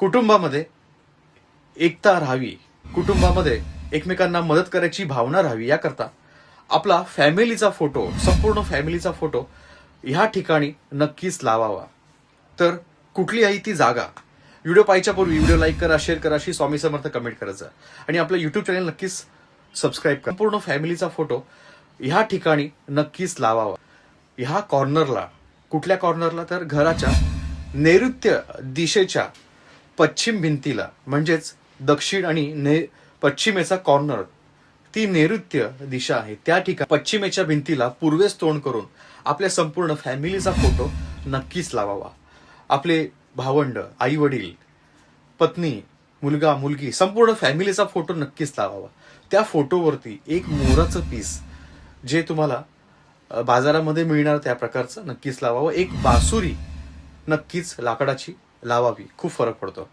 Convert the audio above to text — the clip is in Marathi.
कुटुंबामध्ये एकता राहावी कुटुंबामध्ये एकमेकांना मदत करायची भावना राहावी याकरता आपला फॅमिलीचा फोटो संपूर्ण फॅमिलीचा फोटो ह्या ठिकाणी नक्कीच लावावा. तर कुठली आहे ती जागा? व्हिडिओ पाहायच्या पूर्वी व्हिडिओ लाईक करा शेअर करा अशी स्वामी समर्थ कमेंट करायचं. आणि आपलं युट्यूब चॅनल नक्कीच सबस्क्राईब करा. पूर्ण फॅमिलीचा फोटो ह्या ठिकाणी नक्कीच लावावा. ह्या कॉर्नरला कुठल्या कॉर्नरला तर घराच्या नैऋत्य दिशेच्या पश्चिम भिंतीला म्हणजेच दक्षिण आणि ने पश्चिमेचा कॉर्नर ती नैऋत्य दिशा आहे. त्या ठिकाणी पश्चिमेच्या भिंतीला पूर्वेस तोंड करून आपल्या संपूर्ण फॅमिलीचा फोटो नक्कीच लावावा. आपले भावंड आई वडील पत्नी मुलगा मुलगी संपूर्ण फॅमिलीचा फोटो नक्कीच लावावा. त्या फोटोवरती एक मोराचं पीस जे तुम्हाला बाजारामध्ये मिळणार त्या प्रकारचं नक्कीच लावावं. एक बासुरी नक्कीच लाकडाची लावावी. खूप फरक पडतो.